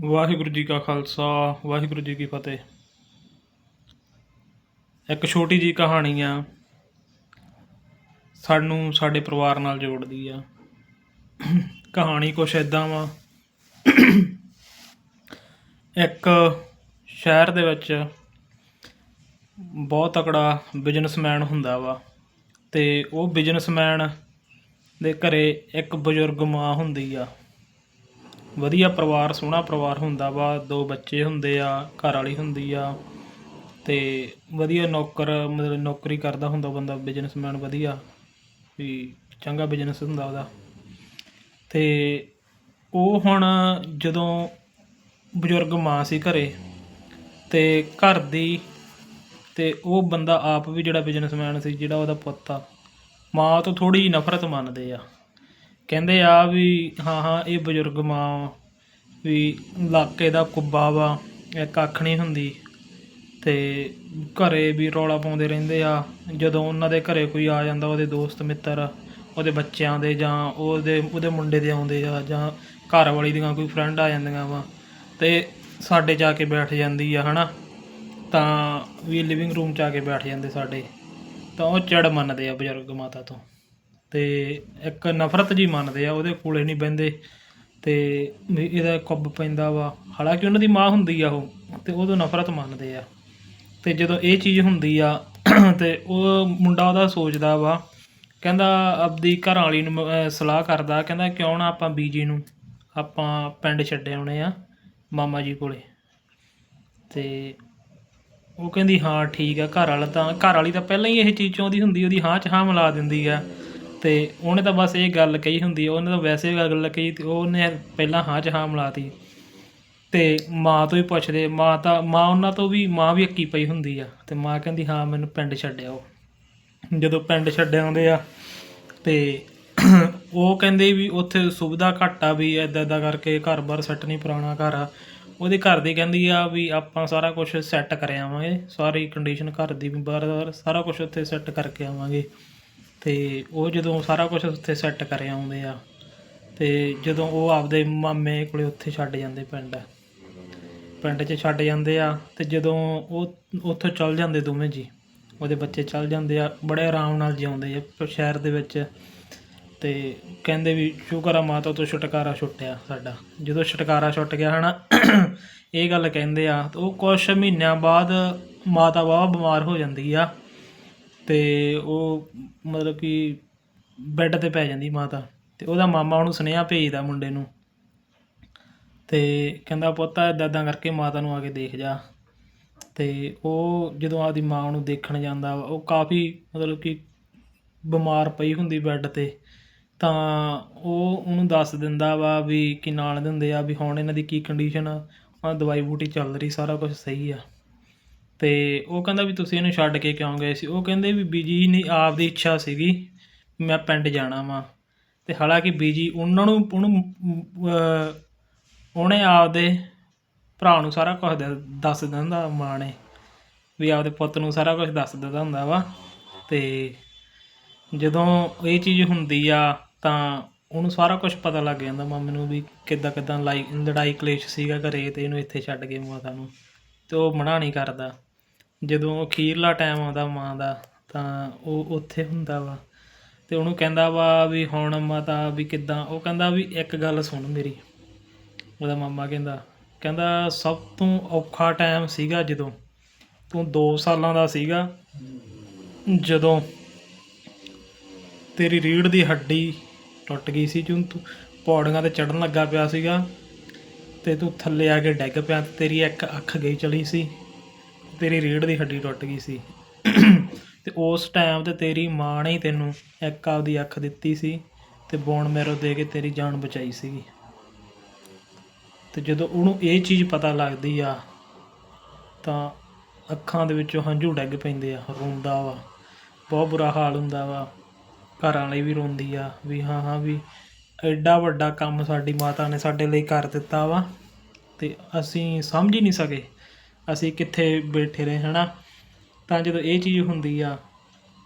ਵਾਹਿਗੁਰੂ ਜੀ ਕਾ ਖਾਲਸਾ, ਵਾਹਿਗੁਰੂ ਜੀ ਕੀ ਫਤਿਹ। ਇੱਕ ਛੋਟੀ ਜੀ ਕਹਾਣੀ ਆ। ਸਾਨੂੰ ਸਾਡੇ ਪਰਿਵਾਰ ਨਾਲ ਜੋੜਦੀ ਆ। ਕਹਾਣੀ ਕੁਛ ਇਦਾਂ ਵਾ। ਇੱਕ ਸ਼ਹਿਰ ਦੇ ਵਿੱਚ ਬਹੁਤ ਤਕੜਾ ਬਿਜ਼ਨਸਮੈਨ ਹੁੰਦਾ ਵਾ ਤੇ ਉਹ ਬਿਜ਼ਨਸਮੈਨ ਦੇ ਘਰੇ ਇੱਕ ਬਜ਼ੁਰਗ ਮਾਂ ਹੁੰਦੀ ਆ। ਵਧੀਆ ਪਰਿਵਾਰ, ਸੋਹਣਾ ਪਰਿਵਾਰ ਹੁੰਦਾ ਵਾ, ਦੋ ਬੱਚੇ ਹੁੰਦੇ ਆ, ਘਰ ਵਾਲੀ ਹੁੰਦੀ ਆ, ਤੇ ਵਧੀਆ ਨੌਕਰ, ਮਤਲਬ ਨੌਕਰੀ ਕਰਦਾ ਹੁੰਦਾ ਬੰਦਾ ਬਿਜ਼ਨਸਮੈਨ ਵਧੀਆ, ਵੀ ਚੰਗਾ ਬਿਜ਼ਨਸ ਹੁੰਦਾ ਉਹਦਾ। ਤੇ ਉਹ ਹੁਣ ਜਦੋਂ ਬਜ਼ੁਰਗ ਮਾਂ ਸੀ ਘਰੇ, ਤੇ ਘਰ ਦੀ, ਤੇ ਉਹ ਬੰਦਾ ਆਪ ਵੀ ਜਿਹੜਾ ਬਿਜ਼ਨਸਮੈਨ ਸੀ, ਜਿਹੜਾ ਉਹਦਾ ਪੁੱਤ ਆ, ਮਾਂ ਤੋਂ ਥੋੜੀ ਨਫ਼ਰਤ ਮੰਨਦੇ ਆ। ਕਹਿੰਦੇ ਆ ਵੀ ਹਾਂ ਹਾਂ, ਇਹ ਬਜ਼ੁਰਗ ਮਾਂ ਵੀ ਇਲਾਕੇ ਦਾ ਕੁੱਬਾ ਵਾ ਇਹ ਕੱਖ ਨਹੀਂ ਹੁੰਦੀ। ਅਤੇ ਘਰੇ ਵੀ ਰੌਲਾ ਪਾਉਂਦੇ ਰਹਿੰਦੇ ਆ। ਜਦੋਂ ਉਹਨਾਂ ਦੇ ਘਰੇ ਕੋਈ ਆ ਜਾਂਦਾ, ਉਹਦੇ ਦੋਸਤ, ਮਿੱਤਰ, ਉਹਦੇ ਬੱਚਿਆਂ ਦੇ ਜਾਂ ਉਹਦੇ ਉਹਦੇ ਮੁੰਡੇ ਦੇ ਆਉਂਦੇ ਆ ਜਾਂ ਘਰ ਵਾਲੀ ਦੀਆਂ ਕੋਈ ਫਰੈਂਡ ਆ ਜਾਂਦੀਆਂ ਵਾ ਅਤੇ ਸਾਡੇ ਜਾ ਕੇ ਬੈਠ ਜਾਂਦੀ ਆ, ਹਨਾ? ਤਾਂ ਵੀ ਲਿਵਿੰਗ ਰੂਮ 'ਚ ਆ ਕੇ ਬੈਠ ਜਾਂਦੇ ਸਾਡੇ। ਤਾਂ ਉਹ ਚੜ ਮੰਨਦੇ ਆ ਬਜ਼ੁਰਗ ਮਾਤਾ ਤੋਂ। ਤੇ ਇੱਕ ਨਫ਼ਰਤ ਜੀ ਮੰਨਦੇ ਆ ਉਹਦੇ ਕੋਲੇ ਨਹੀਂ ਬਹਿੰਦੇ। ਤੇ ਵੀ ਇਹਦਾ ਕੁੱਬ ਪੈਂਦਾ ਵਾ। ਹਾਲਾਂਕਿ ਉਹਨਾਂ ਦੀ ਮਾਂ ਹੁੰਦੀ ਆ ਉਹ ਤੇ ਉਦੋਂ ਨਫ਼ਰਤ ਮੰਨਦੇ ਆ। ਤੇ ਜਦੋਂ ਇਹ ਚੀਜ਼ ਹੁੰਦੀ ਆ ਤੇ ਉਹ ਮੁੰਡਾ ਉਹਦਾ ਸੋਚਦਾ ਵਾ ਕਹਿੰਦਾ ਆਪਦੀ ਘਰ ਵਾਲੀ ਨੂੰ ਅਹ, ਸਲਾਹ ਕਰਦਾ ਕਹਿੰਦਾ ਕਿਉਂ ਨਾ ਆਪਾਂ ਬੀਜੀ ਨੂੰ ਆਪਾਂ ਪਿੰਡ ਛੱਡੇ ਆਉਣੇ ਆ ਮਾਮਾ ਜੀ ਕੋਲੇ। ਤੇ ਉਹ ਕਹਿੰਦੀ ਹਾਂ ਠੀਕ ਆ ਘਰ ਵਾਲਾ ਤਾਂ ਘਰ ਵਾਲੀ ਤਾਂ ਪਹਿਲਾਂ ਹੀ ਇਹ ਚੀਜ਼ ਚਾਹੁੰਦੀ ਹੁੰਦੀ ਉਹਦੀ ਹਾਂ 'ਚ ਹਾਂ ਮਿਲਾ ਦਿੰਦੀ ਆ। ਤੇ ਉਹਨੇ ਤਾਂ ਬਸ ਇਹ ਗੱਲ ਕਹੀ ਹੁੰਦੀ ਆ, ਉਹਨੇ ਤਾਂ ਵੈਸੇ ਗੱਲ ਕਹੀ ਤੇ ਉਹਨੇ ਪਹਿਲਾਂ ਹਾਂ 'ਚ ਹਾਂ ਮਿਲਾਤੀ। ਤੇ ਮਾਂ ਤੋਂ ਹੀ ਪੁੱਛਦੇ, ਮਾਂ ਤਾਂ, ਮਾਂ ਉਹਨਾਂ ਤੋਂ ਵੀ, ਮਾਂ ਵੀ ਅੱਕੀ ਪਈ ਹੁੰਦੀ ਆ ਤੇ ਮਾਂ ਕਹਿੰਦੀ, ਹਾਂ, ਮੈਨੂੰ ਪਿੰਡ ਛੱਡਿਆ ਉਹ ਜਦੋਂ ਪਿੰਡ ਛੱਡ ਆਉਂਦੇ ਆ ਤੇ ਉਹ ਕਹਿੰਦੇ ਵੀ ਉੱਥੇ ਸੁਵਿਧਾ ਘੱਟ ਆ ਵੀ ਇਦਾਂ ਇਦਾਂ ਕਰਕੇ ਘਰ-ਬਾਰ ਸੈੱਟ ਨਹੀਂ ਪੁਰਾਣਾ ਘਰ ਆ। ਉਹਦੇ ਘਰ ਦੀ ਕਹਿੰਦੀ ਆ ਵੀ ਆਪਾਂ ਸਾਰਾ ਕੁਝ ਸੈੱਟ ਕਰ ਆਵਾਂਗੇ, ਸਾਰੀ ਕੰਡੀਸ਼ਨ ਘਰ ਦੀ ਵੀ ਬਾਰ-ਬਾਰ ਸਾਰਾ ਕੁਝ ਉੱਥੇ ਸੈੱਟ ਕਰਕੇ ਆਵਾਂਗੇ। ਤੇ ਉਹ ਜਦੋਂ ਸਾਰਾ ਕੁਝ ਉੱਥੇ ਸੈੱਟ ਕਰੇ ਆਉਂਦੇ ਆ, ਤੇ ਜਦੋਂ ਉਹ ਆਪਦੇ ਮਾਮੇ ਕੋਲੇ ਉੱਥੇ ਛੱਡ ਜਾਂਦੇ ਪਿੰਡ। ਪਿੰਡ 'ਚ ਛੱਡ ਜਾਂਦੇ ਆ, ਤੇ ਜਦੋਂ ਉਹ ਉੱਥੋਂ ਚੱਲ ਜਾਂਦੇ ਦੋਵੇਂ ਜੀ, ਉਹਦੇ ਬੱਚੇ ਚੱਲ ਜਾਂਦੇ ਆ, ਬੜੇ ਆਰਾਮ ਨਾਲ ਜਿਉਂਦੇ ਆ ਸ਼ਹਿਰ ਦੇ ਵਿੱਚ। ਤੇ ਕਹਿੰਦੇ ਵੀ ਸ਼ੁਕਰ ਆ ਮਾਤਾ ਤੋਂ ਛੁਟਕਾਰਾ ਛੁੱਟਿਆ ਸਾਡਾ। ਜਦੋਂ ਛੁਟਕਾਰਾ ਛੁੱਟ ਗਿਆ ਹਨਾ, ਇਹ ਗੱਲ ਕਹਿੰਦੇ ਆ ਤੇ ਉਹ ਕੁਝ ਮਹੀਨਿਆਂ ਬਾਅਦ ਮਾਤਾ ਵਾਵਾ ਬਿਮਾਰ ਹੋ ਜਾਂਦੀ ਆ। ਅਤੇ ਉਹ ਮਤਲਬ ਕਿ ਬੈੱਡ ਤੇ ਪੈ ਜਾਂਦੀ ਮਾਤਾ ਅਤੇ ਉਹਦਾ ਮਾਮਾ ਉਹਨੂੰ ਸੁਨੇਹਾ ਭੇਜਦਾ ਮੁੰਡੇ ਨੂੰ ਅਤੇ ਕਹਿੰਦਾ, ਪੁੱਤ ਇੱਦਾਂ ਇੱਦਾਂ ਕਰਕੇ ਮਾਤਾ ਨੂੰ ਆ ਕੇ ਦੇਖ ਜਾ। ਅਤੇ ਉਹ ਜਦੋਂ ਆਪਦੀ ਮਾਂ ਨੂੰ ਦੇਖਣ ਜਾਂਦਾ ਵਾ ਉਹ ਕਾਫੀ ਮਤਲਬ ਕਿ ਬਿਮਾਰ ਪਈ ਹੁੰਦੀ ਬੈੱਡ ਤੇ, ਤਾਂ ਉਹ ਉਹਨੂੰ ਦੱਸ ਦਿੰਦਾ ਵਾ ਵੀ ਕੀ ਨਾਲ ਦੇ ਹੁੰਦੇ ਆ, ਵੀ ਹੁਣ ਇਹਨਾਂ ਦੀ ਕੀ ਕੰਡੀਸ਼ਨ ਆ ਆ ਦਵਾਈ ਬੂਟੀ ਚੱਲ ਰਹੀ, ਸਾਰਾ ਕੁਝ ਸਹੀ ਆ। ਅਤੇ ਉਹ ਕਹਿੰਦਾ ਵੀ ਤੁਸੀਂ ਇਹਨੂੰ ਛੱਡ ਕੇ ਕਿਉਂ ਗਏ ਸੀ? ਉਹ ਕਹਿੰਦੇ ਵੀ ਬੀਜੀ ਨੇ ਆਪਦੀ ਇੱਛਾ ਸੀਗੀ ਮੈਂ ਪਿੰਡ ਜਾਣਾ ਵਾਂ। ਅਤੇ ਹਾਲਾਂਕਿ ਬੀਜੀ ਉਹਨਾਂ ਨੂੰ, ਉਹਨੂੰ ਉਹਨੇ ਆਪਦੇ ਭਰਾ ਨੂੰ ਸਾਰਾ ਕੁਝ ਦ- ਦੱਸ ਦਿੰਦਾ ਮਾਂ ਨੇ ਵੀ ਆਪਦੇ ਪੁੱਤ ਨੂੰ ਸਾਰਾ ਕੁਝ ਦੱਸ ਦਿੰਦਾ ਹੁੰਦਾ ਵਾ। ਤੇ ਜਦੋਂ ਇਹ ਚੀਜ਼ ਹੁੰਦੀ ਆ ਤਾਂ ਉਹਨੂੰ ਸਾਰਾ ਕੁਝ ਪਤਾ ਲੱਗ ਜਾਂਦਾ ਮਾਮੇ ਨੂੰ ਵੀ ਕਿੱਦਾਂ ਕਿੱਦਾਂ ਲਾਈ, ਲੜਾਈ ਕਲੇਸ਼ ਸੀਗਾ ਘਰੇ ਤੇ ਇਹਨੂੰ ਇੱਥੇ ਛੱਡ ਕੇ ਮਾਤਾ ਨੂੰ। ਤੇ ਉਹ ਮਨਾ ਨਹੀਂ ਕਰਦਾ। ਜਦੋਂ ਅਖੀਰਲਾ ਟਾਈਮ ਆਉਂਦਾ ਮਾਂ ਦਾ, ਤਾਂ ਉਹ ਉੱਥੇ ਹੁੰਦਾ ਵਾ। ਅਤੇ ਉਹਨੂੰ ਕਹਿੰਦਾ ਵਾ ਵੀ ਹੁਣ ਮਾਤਾ ਵੀ ਕਿੱਦਾਂ, ਉਹ ਕਹਿੰਦਾ ਵੀ ਇੱਕ ਗੱਲ ਸੁਣ ਮੇਰੀ। ਉਹਦਾ ਮਾਮਾ ਕਹਿੰਦਾ ਕਹਿੰਦਾ ਸਭ ਤੋਂ ਔਖਾ ਟਾਈਮ ਸੀਗਾ ਜਦੋਂ, ਤੂੰ 2 ਸਾਲਾਂ ਦਾ ਸੀਗਾ, ਜਦੋਂ ਤੇਰੀ ਰੀੜ ਦੀ ਹੱਡੀ ਟੁੱਟ ਗਈ ਸੀ, ਜਦੋਂ ਤੂੰ ਪੌੜੀਆਂ ਤੇ ਚੜਨ ਲੱਗਾ ਪਿਆ ਸੀਗਾ, ਤੇ ਤੂੰ ਥੱਲੇ ਆ ਕੇ ਡਿੱਗ ਪਿਆ, ਤੇ ਤੇਰੀ ਇੱਕ ਅੱਖ ਗਈ ਚਲੀ ਸੀ। ਤੇਰੀ ਰੀੜ ਦੀ ਹੱਡੀ ਟੁੱਟ ਗਈ ਸੀ। ਤੇ ਉਸ ਟਾਈਮ ਤੇ ਤੇਰੀ ਮਾਂ ਨੇ ਹੀ ਤੈਨੂੰ ਇੱਕ ਆਪਦੀ ਅੱਖ ਦਿੱਤੀ ਸੀ ਤੇ ਬੋਨ ਮੈਰੋ ਦੇ ਕੇ ਤੇਰੀ ਜਾਨ ਬਚਾਈ ਸੀਗੀ। ਤੇ ਜਦੋਂ ਉਹਨੂੰ ਇਹ ਚੀਜ਼ ਪਤਾ ਲੱਗਦੀ ਆ, ਤਾਂ ਅੱਖਾਂ ਦੇ ਵਿੱਚੋਂ ਹੰਝੂ ਡਿੱਗ ਪੈਂਦੇ ਆ, ਰੋਂਦਾ ਵਾ। ਬਹੁਤ ਬੁਰਾ ਹਾਲ ਹੁੰਦਾ ਵਾ। ਘਰਾਂ ਵਾਲੀ ਵੀ ਰੋਂਦੀ ਆ ਵੀ ਹਾਂ ਹਾਂ ਵੀ ਐਡਾ ਵੱਡਾ ਕੰਮ ਸਾਡੀ ਮਾਤਾ ਨੇ ਸਾਡੇ ਲਈ ਕਰ ਦਿੱਤਾ ਵਾ ਤੇ ਅਸੀਂ ਸਮਝ ਹੀ ਨਹੀਂ ਸਕੇ ਅਸੀਂ ਕਿੱਥੇ ਬੈਠੇ ਰਹੇ ਹੈ ਨਾ ਤਾਂ ਜਦੋਂ ਇਹ ਚੀਜ਼ ਹੁੰਦੀ ਆ,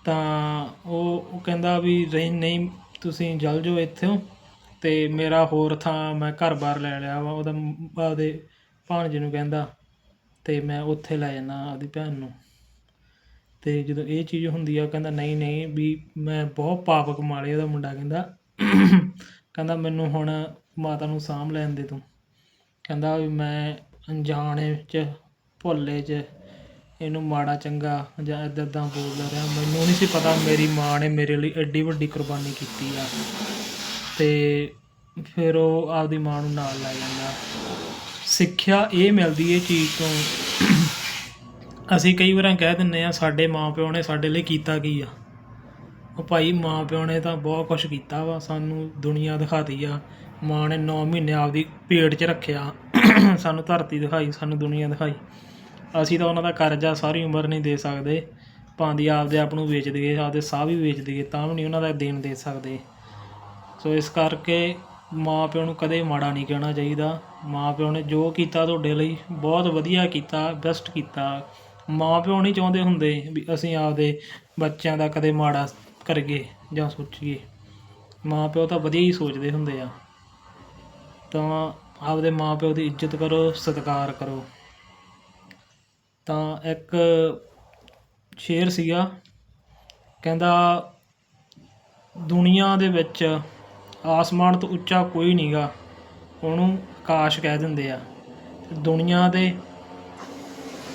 ਤਾਂ ਉਹ ਕਹਿੰਦਾ ਵੀ ਰਹੀ ਨਹੀਂ, ਤੁਸੀਂ ਜਲ ਜਾਓ ਇੱਥੋਂ ਤੇ ਮੇਰਾ ਹੋਰ ਥਾਂ ਮੈਂ ਘਰ-ਬਾਰ ਲੈ ਲਿਆ ਵਾ, ਉਹਦਾ ਮ- ਆਪਦੇ ਭਾਣਜੇ ਨੂੰ ਕਹਿੰਦਾ ਤੇ ਮੈਂ ਉੱਥੇ ਲੈ ਜਾਣਾ ਆਪਦੀ ਭੈਣ ਨੂੰ। ਤੇ ਜਦੋਂ ਇਹ ਚੀਜ਼ ਹੁੰਦੀ ਆ, ਕਹਿੰਦਾ ਨਹੀਂ ਨਹੀਂ, ਵੀ ਮੈਂ ਬਹੁਤ ਪਾਪ ਕਮਾ ਲਿਆ ਉਹਦਾ ਮੁੰਡਾ ਕਹਿੰਦਾ। ਕਹਿੰਦਾ ਮੈਨੂੰ ਹੁਣ ਮਾਤਾ ਨੂੰ ਸਾਂਭ ਲੈਣ ਦੇ ਤੂੰ। ਕਹਿੰਦਾ ਵੀ ਮੈਂ ਅਣਜਾਣੇ 'ਚ ਭੋਲੇ 'ਚ, ਇਹਨੂੰ ਮਾੜਾ ਚੰਗਾ ਜਾਂ ਇੱਦਾਂ ਇੱਦਾਂ ਬੋਲਦਾ ਰਿਹਾ। ਮੈਨੂੰ ਨਹੀਂ ਸੀ ਪਤਾ ਮੇਰੀ ਮਾਂ ਨੇ ਮੇਰੇ ਲਈ ਐਡੀ ਵੱਡੀ ਕੁਰਬਾਨੀ ਕੀਤੀ ਆ। ਅਤੇ ਫਿਰ ਉਹ ਆਪਦੀ ਮਾਂ ਨੂੰ ਨਾਲ ਲੈ ਜਾਂਦਾ। ਸਿੱਖਿਆ ਇਹ ਮਿਲਦੀ ਇਹ ਚੀਜ਼ ਤੋਂ। ਅਸੀਂ ਕਈ ਵਾਰਾਂ ਕਹਿ ਦਿੰਨੇ ਆ, ਸਾਡੇ ਮਾਪਿਓ ਨੇ ਸਾਡੇ ਲਈ ਕੀਤਾ ਕੀ ਆ? ਉਹ ਭਾਈ ਮਾਪਿਓ ਨੇ ਤਾਂ ਬਹੁਤ ਕੁਝ ਕੀਤਾ ਵਾ, ਸਾਨੂੰ ਦੁਨੀਆ ਦਿਖਾਤੀ ਆ। ਮਾਂ ਨੇ 9 ਮਹੀਨੇ ਆਪਦੀ ਪੇਟ 'ਚ ਰੱਖਿਆ। ਸਾਨੂੰ ਧਰਤੀ ਦਿਖਾਈ, ਸਾਨੂੰ ਦੁਨੀਆ ਦਿਖਾਈ। ਅਸੀਂ ਤਾਂ ਉਹਨਾਂ ਦਾ ਕਰਜ਼ਾ ਸਾਰੀ ਉਮਰ ਨਹੀਂ ਦੇ ਸਕਦੇ। ਭਾਂਦੀ ਆਪਦੇ ਆਪ ਨੂੰ ਵੇਚ ਦਈਏ, ਆਪਦੇ ਸਾਹ ਵੀ ਵੇਚ ਦਈਏ, ਤਾਂ ਵੀ ਨਹੀਂ ਉਹਨਾਂ ਦਾ ਦੇਣ ਦੇ ਸਕਦੇ। ਸੋ ਇਸ ਕਰਕੇ ਮਾਂ ਪਿਓ ਨੂੰ ਕਦੇ ਮਾੜਾ ਨਹੀਂ ਕਹਿਣਾ ਚਾਹੀਦਾ। ਮਾਂ ਪਿਓ ਨੇ ਜੋ ਕੀਤਾ ਤੁਹਾਡੇ ਲਈ ਬਹੁਤ ਵਧੀਆ ਕੀਤਾ ਬੈਸਟ ਕੀਤਾ। ਮਾਂ ਪਿਓ ਨਹੀਂ ਚਾਹੁੰਦੇ ਹੁੰਦੇ ਵੀ ਅਸੀਂ ਆਪਦੇ ਬੱਚਿਆਂ ਦਾ ਕਦੇ ਮਾੜਾ ਕਰੀਏ ਜਾਂ ਸੋਚੀਏ। ਮਾਂ ਪਿਓ ਤਾਂ ਵਧੀਆ ਹੀ ਸੋਚਦੇ ਹੁੰਦੇ ਆ। ਤਾਂ ਆਪਦੇ ਮਾਂ ਪਿਓ ਦੀ ਇੱਜ਼ਤ ਕਰੋ, ਸਤਿਕਾਰ ਕਰੋ। ਤਾਂ ਇੱਕ ਸ਼ੇਰ ਸੀਗਾ। ਕਹਿੰਦਾ, ਦੁਨੀਆ ਦੇ ਵਿੱਚ ਆਸਮਾਨ ਤੋਂ ਉੱਚਾ ਕੋਈ ਨਹੀਂਗਾ ਉਹਨੂੰ ਆਕਾਸ਼ ਕਹਿ ਦਿੰਦੇ ਆ। ਦੁਨੀਆ ਦੇ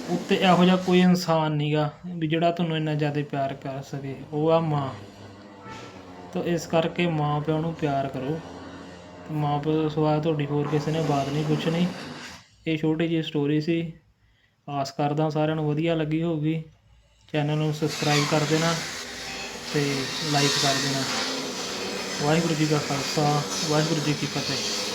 ਉੱਤੇ ਇਹੋ ਜਿਹਾ ਕੋਈ ਇਨਸਾਨ ਨਹੀਂਗਾ ਵੀ ਜਿਹੜਾ ਤੁਹਾਨੂੰ ਇੰਨਾ ਜ਼ਿਆਦਾ ਪਿਆਰ ਕਰ ਸਕੇ। ਉਹ ਆ ਮਾਂ। ਤਾਂ ਇਸ ਕਰਕੇ ਮਾਂ ਪਿਓ ਨੂੰ ਪਿਆਰ ਕਰੋ। ਮਾਂ ਪਿਓ ਤੋਂ ਸਿਵਾ ਤੁਹਾਡੀ ਹੋਰ ਕਿਸੇ ਨੇ ਬਾਤ ਨਹੀਂ ਪੁੱਛਣੀ। ਇਹ ਛੋਟੀ ਜਿਹੀ ਸਟੋਰੀ ਸੀ। ਆਸ ਕਰਦਾ ਸਾਰਿਆਂ ਨੂੰ ਵਧੀਆ ਲੱਗੀ ਹੋਊਗੀ। ਚੈਨਲ ਨੂੰ ਸਬਸਕ੍ਰਾਈਬ ਕਰ ਦੇਣਾ ਤੇ ਲਾਈਕ ਕਰ ਦੇਣਾ। ਵਾਹਿਗੁਰੂ ਜੀ ਕਾ ਖਾਲਸਾ, ਵਾਹਿਗੁਰੂ ਜੀ ਕੀ ਫਤਿਹ।